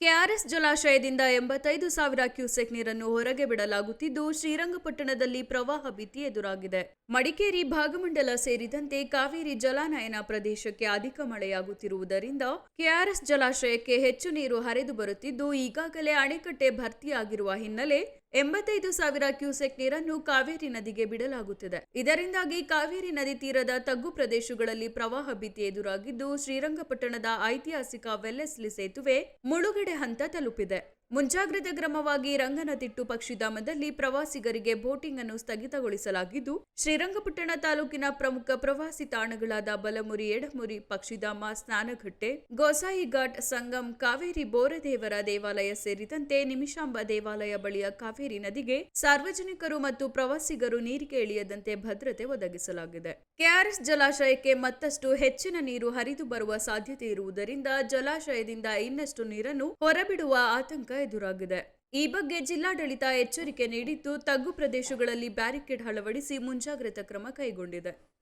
KRS ಜಲಾಶಯದಿಂದ ಎಂಬತ್ತೈದು ಸಾವಿರ ಕ್ಯೂಸೆಕ್ ನೀರನ್ನು ಹೊರಗೆ ಬಿಡಲಾಗುತ್ತಿದ್ದು, ಶ್ರೀರಂಗಪಟ್ಟಣದಲ್ಲಿ ಪ್ರವಾಹ ಭೀತಿ ಎದುರಾಗಿದೆ. ಮಡಿಕೇರಿ, ಭಾಗಮಂಡಲ ಸೇರಿದಂತೆ ಕಾವೇರಿ ಜಲಾನಯನ ಪ್ರದೇಶಕ್ಕೆ ಅಧಿಕ ಮಳೆಯಾಗುತ್ತಿರುವುದರಿಂದ ಕೆಆರ್ಎಸ್ ಜಲಾಶಯಕ್ಕೆ ಹೆಚ್ಚು ನೀರು ಹರಿದು ಬರುತ್ತಿದ್ದು, ಈಗಾಗಲೇ ಅಣೆಕಟ್ಟೆ ಭರ್ತಿಯಾಗಿರುವ ಹಿನ್ನೆಲೆ ಎಂಬತ್ತೈದು ಸಾವಿರ ಕ್ಯೂಸೆಕ್ ನೀರನ್ನು ಕಾವೇರಿ ನದಿಗೆ ಬಿಡಲಾಗುತ್ತಿದೆ. ಇದರಿಂದಾಗಿ ಕಾವೇರಿ ನದಿ ತೀರದ ತಗ್ಗು ಪ್ರದೇಶಗಳಲ್ಲಿ ಪ್ರವಾಹ ಭೀತಿ ಎದುರಾಗಿದ್ದು ಶ್ರೀರಂಗಪಟ್ಟಣದ ಐತಿಹಾಸಿಕ ವೆಲ್ಲೆಸ್ಲಿ ಸೇತುವೆ ಮುಳುಗಡೆ ಹಂತ ತಲುಪಿದೆ. ಮುಂಜಾಗ್ರತಾ ಕ್ರಮವಾಗಿ ರಂಗನತಿಟ್ಟು ಪಕ್ಷಿಧಾಮದಲ್ಲಿ ಪ್ರವಾಸಿಗರಿಗೆ ಬೋಟಿಂಗ್ ಅನ್ನು ಸ್ಥಗಿತಗೊಳಿಸಲಾಗಿದ್ದು, ಶ್ರೀರಂಗಪಟ್ಟಣ ತಾಲೂಕಿನ ಪ್ರಮುಖ ಪ್ರವಾಸಿ ತಾಣಗಳಾದ ಬಲಮುರಿ, ಎಡಮುರಿ, ಪಕ್ಷಿಧಾಮ, ಸ್ನಾನಘಟ್ಟೆ, ಗೋಸಾಯಿ ಘಾಟ್, ಸಂಗಮ್, ಕಾವೇರಿ ಬೋರದೇವರ ದೇವಾಲಯ ಸೇರಿದಂತೆ ನಿಮಿಷಾಂಬ ದೇವಾಲಯ ಬಳಿಯ ಕಾವೇರಿ ನದಿಗೆ ಸಾರ್ವಜನಿಕರು ಮತ್ತು ಪ್ರವಾಸಿಗರು ನೀರಿಗೆ ಇಳಿಯದಂತೆ ಭದ್ರತೆ ಒದಗಿಸಲಾಗಿದೆ. ಕೆಆರ್ಎಸ್ ಜಲಾಶಯಕ್ಕೆ ಮತ್ತಷ್ಟು ಹೆಚ್ಚಿನ ನೀರು ಹರಿದು ಬರುವ ಸಾಧ್ಯತೆ ಇರುವುದರಿಂದ ಜಲಾಶಯದಿಂದ ಇನ್ನಷ್ಟು ನೀರನ್ನು ಹೊರಬಿಡುವ ಆತಂಕ ಎದುರಾಗಿದೆ. ಈ ಬಗ್ಗೆ ಜಿಲ್ಲಾಡಳಿತ ಎಚ್ಚರಿಕೆ ನೀಡಿದ್ದು ತಗ್ಗು ಪ್ರದೇಶಗಳಲ್ಲಿ ಬ್ಯಾರಿಕೇಡ್ ಅಳವಡಿಸಿ ಮುಂಜಾಗ್ರತಾ ಕ್ರಮ ಕೈಗೊಂಡಿದೆ.